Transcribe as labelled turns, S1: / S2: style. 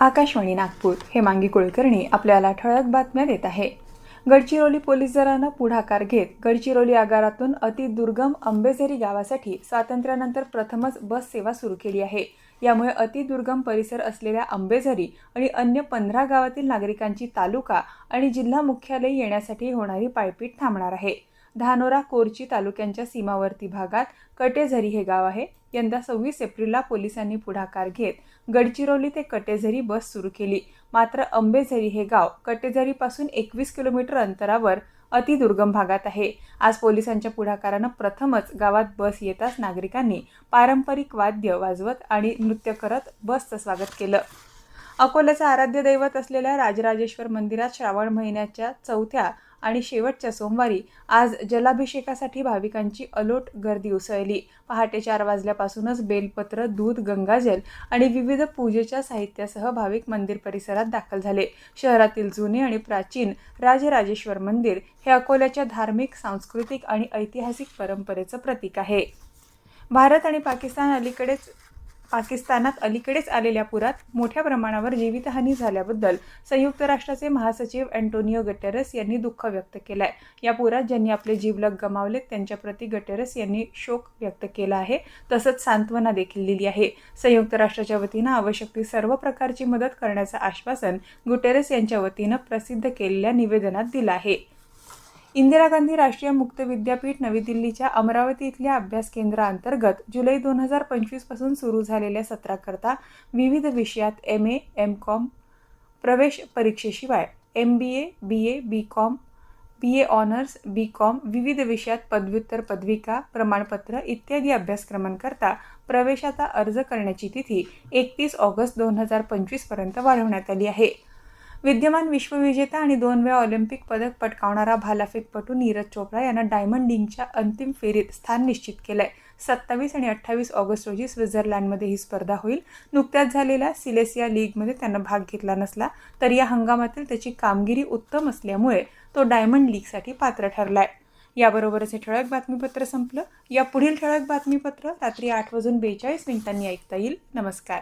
S1: आकाशवाणी नागपूर हे मांगी कुलकर्णी आपल्याला ठळक बातम्या देत आहे. गडचिरोली पोलीस दलानं पुढाकार घेत गडचिरोली आगारातून अतिदुर्गम अंबेझरी गावासाठी स्वातंत्र्यानंतर प्रथमच बस सेवा सुरू केली आहे. यामुळे अतिदुर्गम परिसर असलेल्या अंबेझरी आणि अन्य पंधरा गावातील नागरिकांची तालुका आणि जिल्हा मुख्यालय येण्यासाठी होणारी पायपीट थांबणार आहे. धानोरा कोरची तालुक्यांच्या सीमावर्ती भागात कटेझरी हे गाव आहे. यंदा सव्वीस एप्रिलला पोलिसांनी पुढाकार घेत गडचिरोली ते कटेझरी बस सुरू केली. मात्र अंबेझरी हे गाव कटेझरीपासून एकवीस किलोमीटर अंतरावर अतिदुर्गम भागात आहे. आज पोलिसांच्या पुढाकारानं प्रथमच गावात बस येताच नागरिकांनी पारंपरिक वाद्य वाजवत आणि नृत्य करत बसचं स्वागत केलं. अकोल्याचं आराध्य दैवत असलेल्या राजराजेश्वर मंदिरात श्रावण महिन्याच्या चौथ्या आणि शेवटच्या सोमवारी आज जलाभिषेकासाठी भाविकांची अलोट गर्दी उसळली. पहाटे चार वाजल्यापासूनच बेलपत्र दूध गंगाजल आणि विविध पूजेच्या साहित्यासह भाविक मंदिर परिसरात दाखल झाले. शहरातील जुने आणि प्राचीन राजराजेश्वर मंदिर हे अकोल्याच्या धार्मिक सांस्कृतिक आणि ऐतिहासिक परंपरेचं प्रतीक आहे. भारत आणि पाकिस्तान अलीकडेच पाकिस्तानात अलीकडेच आलेल्या पुरात मोठ्या प्रमाणावर जीवितहानी झाल्याबद्दल संयुक्त राष्ट्राचे महासचिव अँटोनियो गटेरस यांनी दुःख व्यक्त केलं आहे या पुरात ज्यांनी आपले जीवलग गमावलेत त्यांच्याप्रती गटेरस यांनी शोक व्यक्त केला आहे तसंच सांत्वना देखील दिली आहे. संयुक्त राष्ट्राच्या वतीनं आवश्यक ती सर्व प्रकारची मदत करण्याचं आश्वासन गुटेरस यांच्या वतीनं प्रसिद्ध केलेल्या निवेदनात दिलं आहे. इंदिरा गांधी राष्ट्रीय मुक्त विद्यापीठ नवी दिल्लीच्या अमरावती इथल्या अभ्यास केंद्राअंतर्गत जुलै दोन हजार पंचवीसपासून सुरू झालेल्या सत्राकरता विविध विषयात एम ए एम कॉम प्रवेश परीक्षेशिवाय M B A B A B com B A honours B com विविध विषयात पदव्युत्तर पदविका प्रमाणपत्र इत्यादी अभ्यासक्रमांकरता प्रवेशाचा अर्ज करण्याची तिथी एकतीस ऑगस्ट दोन हजार पंचवीसपर्यंत वाढवण्यात आली आहे. विद्यमान विश्वविजेता आणि दोन वेळा ऑलिम्पिक पदक पटकावणारा भालाफेकपटू नीरज चोप्रा यांना डायमंड लीगच्या अंतिम फेरीत स्थान निश्चित केलं आहे सत्तावीस आणि अठ्ठावीस ऑगस्ट रोजी स्वित्झर्लंडमध्ये ही स्पर्धा होईल. नुकत्याच झालेल्या सिलेसिया लीगमध्ये त्यानं भाग घेतला नसला तर या हंगामातील त्याची कामगिरी उत्तम असल्यामुळे तो डायमंड लीगसाठी पात्र ठरलाय. याबरोबरच हे ठळक बातमीपत्र संपलं. या पुढील ठळक बातमीपत्र रात्री आठ वाजून बेचाळीस मिनिटांनी ऐकता येईल. नमस्कार.